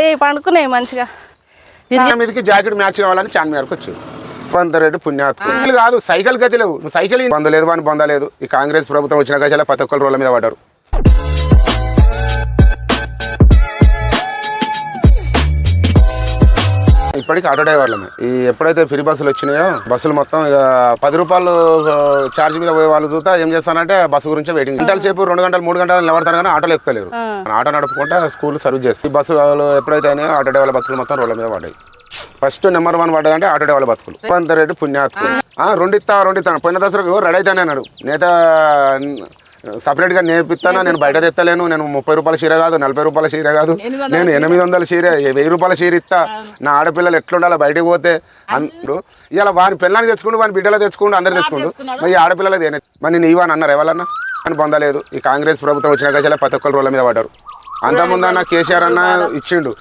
ఏ పండుకున్నాయి మంచిగా. మీదకి jacket match కావాలని చాన్ మేరకు వచ్చు పుణ్యాత్ములు కాదు సైకిల్ గతి లేవు. సైకిల్ పొందలేదు అని పొందలేదు ఈ కాంగ్రెస్ ప్రభుత్వం వచ్చిన కజాల ప్రతి ఒక్కరు రోడ్ల మీద పడ్డారు. ఇప్పటికి ఆటో డ్రైవర్లమే ఈ ఎప్పుడైతే ఫ్రీ బస్సులు వచ్చినాయో బస్సులు మొత్తం ఇక పది రూపాయలు ఛార్జ్ మీద పోయే వాళ్ళు చూస్తా ఏం చేస్తానంటే బస్సు గురించి వెయిటింగ్ గంటల సేపు రెండు గంటలు మూడు గంటలు నిలబడతారు కానీ ఆటోలు ఎక్కువలేరు ఆటో నడుపుకుంటా స్కూల్ సర్వీస్ చేసి ఈ బస్సులు ఎప్పుడైతే అయినాయో ఆటో డ్రైవర్ల బతుకులు మొత్తం రోడ్ల మీద పడ్డాయి. ఫస్ట్ నెంబర్ వన్ పడ్డదంటే ఆటో డ్రైవర్ల బతుకులు. పంతరెడ్డి పుణ్యాత్ములు ఆ, రెండిత్తా రెండిత్తా పోయిన దసరాకు రెడీ అయితేనే అన్నాడు. నేత సపరేట్గా నేర్పిస్తానా నేను బయట తెత్తలేను నేను ముప్పై రూపాయల చీర కాదు నలభై రూపాయల చీర కాదు నేను ఎనిమిది వందల చీర వెయ్యి రూపాయల చీర ఇస్తా నా ఆడపిల్లలు ఎట్లుండాలో బయటకు పోతే అందరూ ఇలా వాని పిల్లల్ని తెచ్చుకుంటూ వాని బిడ్డలు తెచ్చుకుంటూ అందరు తెచ్చుకుంటూ మరి ఈ ఆడపిల్లలది ఏనే మరి నేను ఇవ్వని అన్నారు ఎవరన్నా అని పొందలేదు ఈ కాంగ్రెస్ ప్రభుత్వం వచ్చిన కజాల ప్రతి ఒక్కరు రోడ్ల మీద పడ్డారు అంతకుముందు అన్న కేసీఆర్ అన్న ఇచ్చిండు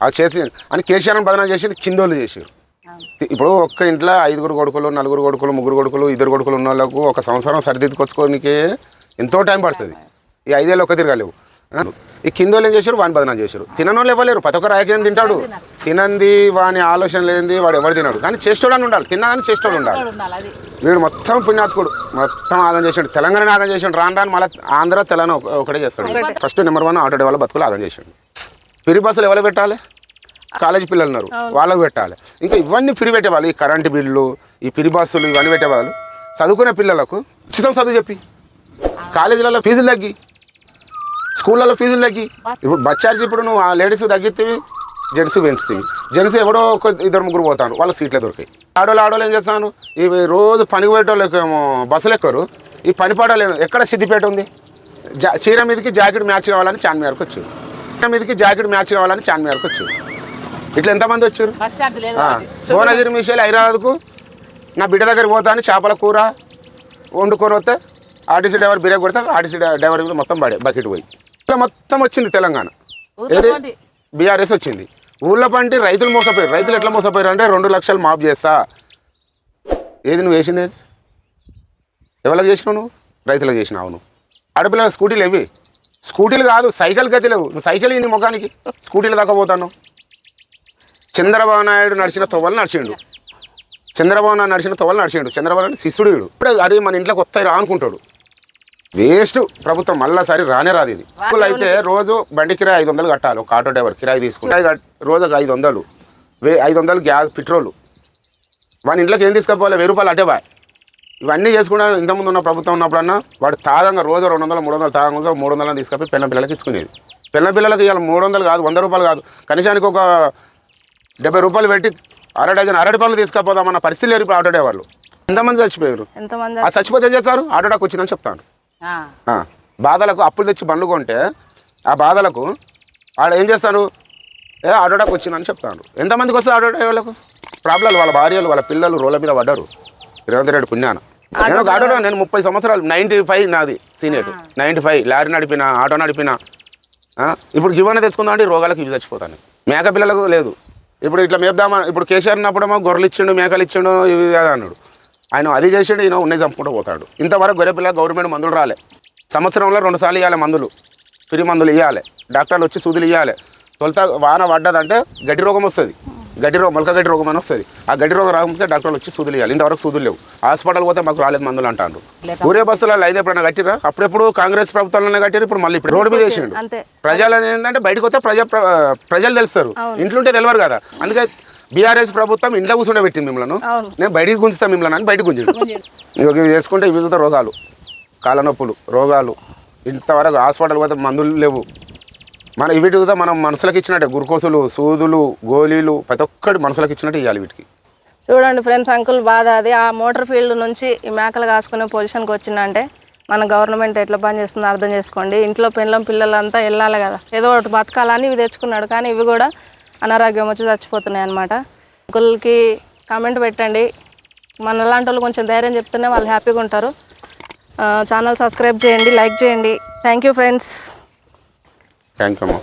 అది చేసి అని కేసీఆర్ బదనం చేసింది కిందోళ్ళు చేసారు ఇప్పుడు ఒక్క ఇంట్లో ఐదుగురు కొడుకులు నలుగురు కొడుకులు ముగ్గురు కొడుకులు ఇద్దరు కొడుకులు ఉన్న వాళ్ళకు ఒక సంవత్సరం సరిదిద్దుకొచ్చుకోనికి ఎంతో టైం పడుతుంది. ఈ ఐదేళ్ళు ఒక్క తిరగలేవు? ఈ కింద వాళ్ళు ఏం చేశారు? వాని బదనం చేశారు. తిననోళ్ళు ఇవ్వలేరు ప్రతి ఒక్కరు రాయకేం తింటాడు. తినంది వాని ఆలోచన లేనిది వాడు ఎవరు తినాడు. కానీ చేసేటోడు అని ఉండాలి తిన్నా కానీ చేసేటోడు ఉండాలి వీడు మొత్తం పుణ్యాత్కుడు మొత్తం ఆగం చేసాడు. తెలంగాణ ఆగం చేసాడు. రాను రాను మళ్ళీ ఆంధ్ర తెలంగాణ ఒక- ఒకటే చేస్తాడు. ఫస్ట్ నెంబర్ వన్ ఆటో వాళ్ళ బతుకులు ఆగం చేసాడు. ఫ్రీ బస్సులు ఎవరు పెట్టాలి? కాలేజీ పిల్లలు ఉన్నారు వాళ్ళకు పెట్టాలి. ఇంకా ఇవన్నీ ఫ్రీ పెట్టేవాళ్ళు. ఈ కరెంటు బిల్లు ఈ ఫ్రీ బస్సులు ఇవన్నీ పెట్టేవాళ్ళు. చదువుకునే పిల్లలకు ఉచితం చదువు చెప్పి. కాలేజీలలో ఫీజులు తగ్గి. స్కూళ్ళలో ఫీజులు తగ్గి. ఇప్పుడు బస్ ఛార్జ్ ఇప్పుడు నువ్వు ఆ లేడీస్ తగ్గిస్తేవి జెంట్స్ పెంచుతీవి. జెంట్స్ ఎవడో ఒక ఇద్దరు ముగ్గురు పోతాను వాళ్ళకి సీట్లే దొరికాయి. ఆడోళ్ళు ఆడోళ్ళు ఏం చేస్తాను ఇవి రోజు పనికి పోయేటోళ్ళకి ఏమో బస్సులు ఎక్కరు. ఈ పని పాడలేదు ఎక్కడ సిద్దిపేట ఉంది? జా చీర మీదకి జాకెట్ మ్యాచ్ కావాలని చాన్ మేరకు వచ్చారు. చీర మీదకి జాకెట్ మ్యాచ్ కావాలని చాన్ మేరకు వచ్చారు. ఇట్లా ఎంతమంది వచ్చారు? భువనగిరి మిషేల్ హైదరాబాద్కు? నా బిడ్డ దగ్గరికి పోతాను చేపల కూర వండుకొని వస్తే ఆర్టీసీ డ్రైవర్ బిర్యానీ కొడితే ఆర్టీసీ డ్రైవర్ మీద మొత్తం పడే బకెట్ పోయి. ఇట్లా మొత్తం వచ్చింది తెలంగాణ. ఏది. బీఆర్ఎస్ వచ్చింది. ఊళ్ళో పంటి రైతులు మోసపోయారు. రైతులు ఎట్లా మోసపోయారు అంటే రెండు లక్షలు మాఫ్ చేస్తా. ఏది నువ్వు వేసింది ఏది ఎవరికి చేసినావు నువ్వు? రైతులకు చేసినావు నువ్వు. ఆడపిల్లల స్కూటీలు ఎవి స్కూటీలు కాదు సైకిల్ గతి లేవు. నువ్వు సైకిల్ ఇంది ముఖానికి. స్కూటీలు దాకా పోతాను చంద్రబాబు నాయుడు నడిచిన తొవ్వలు నడిచిండు. చంద్రబాబు నాయుడు నడిచిన తొవ్వలు నడిచిండు. చంద్రబాబు నాయుడు శిష్యుడు ఇప్పుడు అరే మన ఇంట్లోకి వస్తాయి రా అనుకుంటాడు. వేస్ట్. ప్రభుత్వం మళ్ళాసారి రానే రాదు ఇది. అయితే రోజు బండి కిరాయి ఐదు వందలు కట్టాలి. ఒక ఆటో డ్రైవర్ కిరాయి తీసుకుంటే. రోజుకి ఐదు వందలు. వే ఐదు వందలు గ్యాస్ పెట్రోల్. వాని ఇంట్లోకి ఏం తీసుకపోవాలి? వెయ్యి రూపాయలు అటే బాయ్. ఇవన్నీ చేసుకున్నా ఇంతకుముందు ఉన్న ప్రభుత్వం ఉన్నప్పుడన్నా వాడు తాగంగా రోజు రెండు వందలు మూడు వందలు తాగంగా మూడు వందలు తీసుకపోయి పెన్న పిల్లలకి ఇచ్చుకునేది. పెన్న పిల్లలకి ఇవాళ మూడు వందలు కాదు వంద రూపాయలు కాదు. కనీసానికి ఒక డెబ్బై రూపాయలు పెట్టి అర డజన్ అరటి పనులు తీసుకపోదామన్న పరిస్థితి లేరు ఇప్పుడు ఆటో డ్రైవర్లు ఎంతమంది చచ్చిపోయారు? ఎంతమంది ఆ చచ్చిపోతే ఏం చేస్తారు? ఆటో డాక్ వచ్చిందని చెప్తాను ఆ. బాధలకు అప్పులు తెచ్చి బండ్లు కొంటే ఆ బాధలకు ఆడ ఏం చేస్తారు? ఏ ఆటో డాక్ వచ్చిందని చెప్తాను ఎంతమందికి వస్తుంది ఆటో డ్రైవర్లకు? ప్రాబ్లం వాళ్ళ భార్యలు వాళ్ళ పిల్లలు రోడ్ల మీద పడ్డారు. రేవంత్ రెడ్డి పుణ్యాన. నేను ఒక ఆటో డ్రైవర్, నేను ముప్పై సంవత్సరాలు నైంటీ ఫైవ్ నాది సీనియర్. నైంటీ ఫైవ్ లారీ నడిపిన ఆటో నడిపిన ఆ, ఇప్పుడు జీవన తెచ్చుకుందాం అంటే ఈ రోగాలకు ఇవి చచ్చిపోతాను. మేక పిల్లలకు లేదు. ఇప్పుడు ఇట్లా మేపుదామా ఇప్పుడు కేసీఆర్ ఉన్నప్పుడేమో గొర్రెలు ఇచ్చిండు మేకలు ఇచ్చిండు ఇవి అది అన్నాడు. ఆయన అది చేసిండు ఈయన ఉన్నది చంపుకుంటూ పోతాడు. ఇంతవరకు గొర్రె పిల్ల గవర్నమెంట్ మందులు రాలే. సంవత్సరంలో రెండుసార్లు ఇవ్వాలి మందులు. పిరి మందులు ఇవ్వాలి డాక్టర్లు వచ్చి సూదులు ఇవ్వాలి తొలుత వాన పడ్డదంటే గడ్డి రోగం వస్తుంది. గడ్డి రోగం మొలక గడ్డి రోగం అని వస్తుంది. ఆ గడ్డి రోగం రాకపోతే డాక్టర్లు వచ్చి సూదులు ఇవ్వాలి ఇంతవరకు సూదులు లేవు. హాస్పిటల్ పోతే మాకు రాలేదు మందులు అంటారు ఊరే బస్సులో లైన్ ఎప్పుడైనా కట్టిరా అప్పుడెప్పుడు కాంగ్రెస్ ప్రభుత్వంలోనే కట్టిరు ఇప్పుడు మళ్ళీ ఇప్పుడు రోడ్డు మీద వేసిండు. ప్రజలు ఏంటంటే బయటకు వస్తే ప్రజ ప్ర- ప్రజలు తెలుస్తారు. ఇంట్లోంటే తెలియరు కదా. అందుకే బీఆర్ఎస్ ప్రభుత్వం ఇంట్లో కూర్చుండే పెట్టింది మిమ్మల్ని. నేను బయటికి గుంచుతా మిమ్మల్ని అని బయటకు గుంజుడు. ఇక ఇవి చేసుకుంటే వివిధ రోగాలు. కాళ్ళ నొప్పులు రోగాలు. ఇంతవరకు హాస్పిటల్ పోతే మందులు లేవు. మన వీటి కూడా మనం మనసులకు ఇచ్చినట్టే గురుకోసులు సూదులు గోళీలు ప్రతి ఒక్కటి మనసులకు ఇచ్చినట్టు ఇవ్వాలి వీటికి. చూడండి ఫ్రెండ్స్ అంకుల్ బాధ అది. ఆ మోటార్ ఫీల్డ్ నుంచి ఈ మేకలు కాసుకునే పొజిషన్కి వచ్చిందంటే మన గవర్నమెంట్ ఎట్లా పని చేస్తుందో అర్థం చేసుకోండి. ఇంట్లో పిల్లం పిల్లలంతా వెళ్ళాలి కదా. ఏదో ఒకటి బతకాలని ఇవి తెచ్చుకున్నాడు. కానీ ఇవి కూడా అనారోగ్యం వచ్చి చచ్చిపోతున్నాయి అనమాట అంకుల్కి కామెంట్ పెట్టండి. మన లాంటి వాళ్ళు కొంచెం ధైర్యం చెప్తేనే వాళ్ళు హ్యాపీగా ఉంటారు. ఛానల్ సబ్స్క్రైబ్ చేయండి లైక్ చేయండి. Thank you friends. Thank you అమ్మా